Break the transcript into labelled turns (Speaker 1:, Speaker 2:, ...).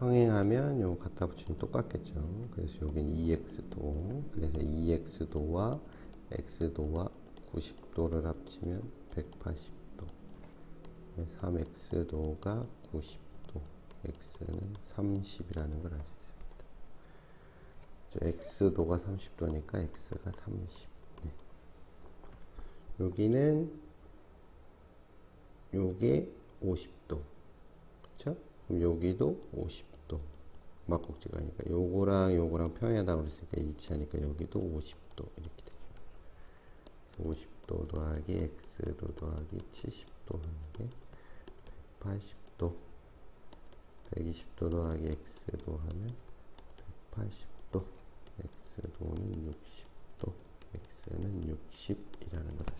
Speaker 1: 평행하면 요거 갖다 붙이면 똑같겠죠. 그래서 여기는 2x도. 그래서 2x도와 x도와 90도를 합치면 180도. 3x도가 90도. x는 30이라는 걸 알 수 있습니다. 저 x도가 30도니까 x가 30. 네. 여기는 요게 50도. 그쵸? 그럼 여기도 50도. 막국지가니까 요거랑 요거랑 평행하다 그랬으니까 일치하니까 여기도 50도 이렇게 돼요. 50도 더하기 x도 더하기 70도 하는 게 180도. 120도 더하기 x도 하면 180도. x도는 60도. x는 60이라는 걸알수 있습니다.